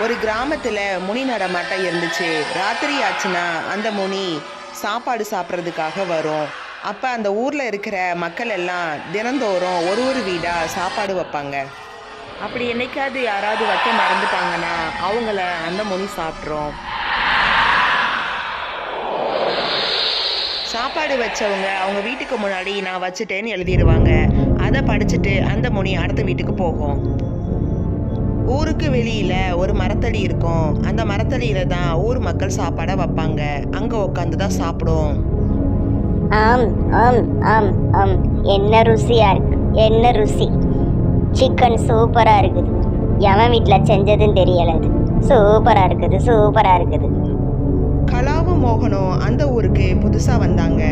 ஒரு கிராமத்தில் முனி நடமாட்டம் இருந்துச்சு. ராத்திரி ஆச்சுன்னா அந்த முனி சாப்பாடு சாப்பிட்றதுக்காக வரும். அப்போ அந்த ஊரில் இருக்கிற மக்கள் எல்லாம் தினந்தோறும் ஒரு ஒரு வீடாக சாப்பாடு வைப்பாங்க. அப்படி என்னைக்காவது யாராவது வைக்க மறந்துட்டாங்கன்னா அவங்கள அந்த முனி சாப்பிட்றோம். சாப்பாடு வச்சவங்க அவங்க வீட்டுக்கு முன்னாடி நான் வச்சுட்டேன்னு எழுதிடுவாங்க அதை படிச்சுட்டு அந்த முனி அடுத்த வீட்டுக்கு போகும். ஊருக்கு வெளியில ஒரு மரத்தடி இருக்கும். அந்த மரத்தடியில தான் ஊர் மக்கள் சாப்பாடை வைப்பாங்க. அங்க உட்காந்து தான் சாப்பிடுவோம் ஆம் ஆம் ஆம் ஆம். என்ன ருசியா இருக்கு. என்ன ருசி. சிக்கன் சூப்பரா இருக்குது. எவன் வீட்டில் செஞ்சதுன்னு தெரியல அது. சூப்பரா இருக்குது சூப்பரா இருக்குது. கலாவும் மோகனும் அந்த ஊருக்கு புதுசா வந்தாங்க.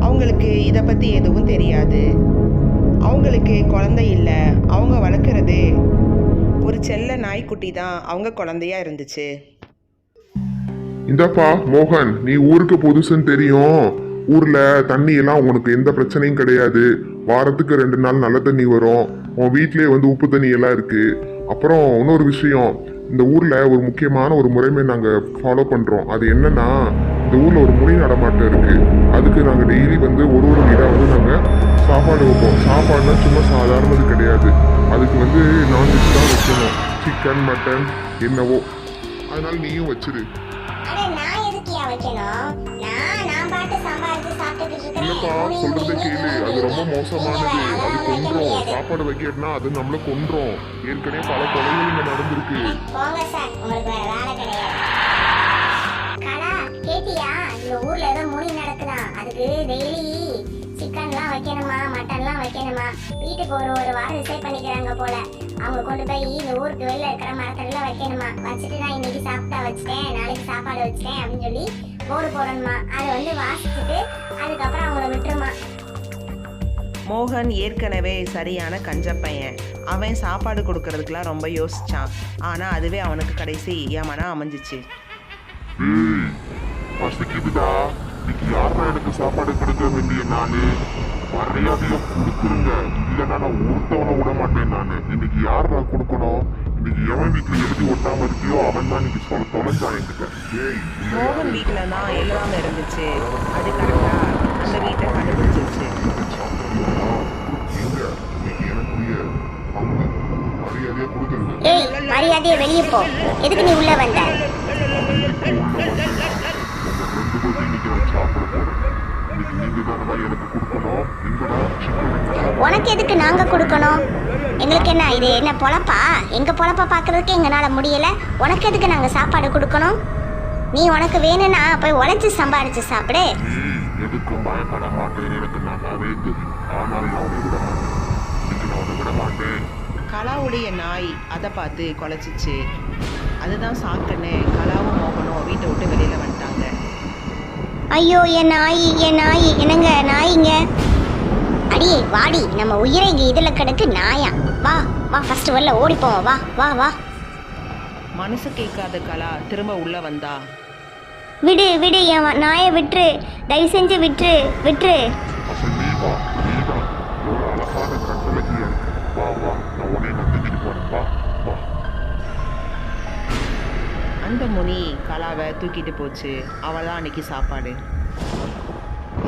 அவங்களுக்கு இதை பத்தி எதுவும் தெரியாது. அவங்களுக்கு குழந்தை இல்லை. அவங்க வளர்க்குறது நாய்க்குட்டி தான். அவங்க குழந்தையா இருந்துச்சு. இந்தப்பா மோகன் நீ ஊருக்கு புதுசுன்னு தெரியும். ஊர்ல தண்ணி எல்லாம் உனக்கு எந்த பிரச்சனையும் கிடையாது. வாரத்துக்கு ரெண்டு நாள் நல்ல தண்ணி வரும். உன் வீட்லயே வந்து உப்பு தண்ணி எல்லாம் இருக்கு. அப்புறம் இன்னொரு விஷயம் இந்த ஊர்ல ஒரு முக்கியமான ஒரு முறைமை நாங்க ஃபாலோ பண்றோம். அது என்னன்னா இந்த ஊர்ல ஒரு முனி நடமாட்டம் இருக்கு. அதுக்கு நாங்க டெய்லி வந்து ஒரு ஒரு வீடா வந்து நாங்க சாப்பாடு வைப்போம். சாப்பாடுனா சும்மா சாதாரணது கிடையாது. அதுக்கு வந்து நான்வெஜ் தான் வைக்கணும். Chicken mutton. என்னவோ? அதனால நீயும் வச்சிரு. இல்லப்பா சொல்றத கேளு. அது ரொம்ப மோசமானது. அது கொன்றோம். சாப்பாடு வைக்கணும்னா அது நம்மள கொன்றோம். ஏற்கனவே பல கொலைகள் இங்க நடந்திருக்கு. ஊர்ல ஏதோ முனி நடக்குதாம் அதுக்கு டெய்லி சிக்கன்லாம் வைக்கணுமா மட்டன்லாம் வைக்கணுமா? வீட்டுக்கு ஒரு ஒரு வாரம் பண்ணிக்கிறாங்க போல. அவங்க கொண்டு போய் இந்த ஊருக்கு வெளியில இருக்கிற மரத்தடியில் வைக்கணுமா? வச்சுட்டு நான் இன்னைக்கு சாப்பிட்டா வச்சுட்டேன் நாளைக்கு சாப்பாடு வச்சுட்டேன் அப்படின்னு சொல்லி போர்டு போடணுமா? அதை வந்து வாசிச்சுட்டு அதுக்கப்புறம் அவங்கள விட்டுருமா? மோகன் ஏற்கனவே சரியான கஞ்ச பையன். அவன் சாப்பாடு கொடுக்கறதுக்கெல்லாம் ரொம்ப யோசிச்சான். ஆனா அதுவே அவனுக்கு கடைசி ஏமனா அமைஞ்சிச்சு. ஏய் பசிக்குதுடா இன்னைக்கு யாரா எனக்கு சாப்பாடு கொடுக்க வேண்டிய நானு மரியாதையா கொடுத்துருங்க. இல்லைன்னா நான் ஒருத்தவனை விட மாட்டேன் நானு. இன்னைக்கு யாரா கொடுக்கணும்? இன்னைக்கு எவன் வீட்டுல எழுதி ஒட்டாம இருக்கியோ அவன் தான் இன்னைக்கு சொல்ல தொலைஞ்சான் என்கிட்ட மோகன் வீட்டில் தான் எல்லாமே இருந்துச்சு. அது கரெக்டா அந்த வீட்டை கண்டுபிடிச்சிருச்சு. ஏய் மரியாதையை வெளியே போ. எதுக்கு நீ உள்ள வந்த? உனக்கு எதுக்கு நாங்க கொடுக்கணும்? எங்களுக்கு என்ன இது என்ன பொழப்பா? எங்க பொழப்ப பார்க்கறதுக்கு எங்களால முடியல. உனக்கு எதுக்கு நாங்க சாப்பாடு கொடுக்கணும்? நீ உனக்கு வேணும்னா போய் உழைச்சு சம்பாரிச்சு சாப்பிடு. ஏய், எதுக்கும் பயப்பட மாட்டேன். எனக்கு நல்லாவே தெரியும். ஆனால் நான் விட மாட்டேன். விட மாட்டேன். கலாவுடைய நாய் அதை பார்த்து குலைச்சிச்சு அதுதான் சாக்குன்னு கலாவும் மோகனும் வீட்டை விட்டு வெளியில வந்துட்டாங்க. ஐயோ என் நாய் என் நாய். என்னங்க நாய்ங்க? அடியே வாடி. நம்ம உயிரை இங்க இதுல கிடக்கு நாயா. வா வா ஃபர்ஸ்ட் வரல ஓடி போவோம். வா வா வா. மனசு கேட்காத கலா திரும்ப உள்ள வந்தா. விடு விடு என் நாயை விட்டுரு. தயவு செஞ்சு விட்டுரு விட்டுரு. அந்த முனி கலாவை தூக்கிட்டு போச்சு. அவள் தான் அன்னைக்கு சாப்பாடு.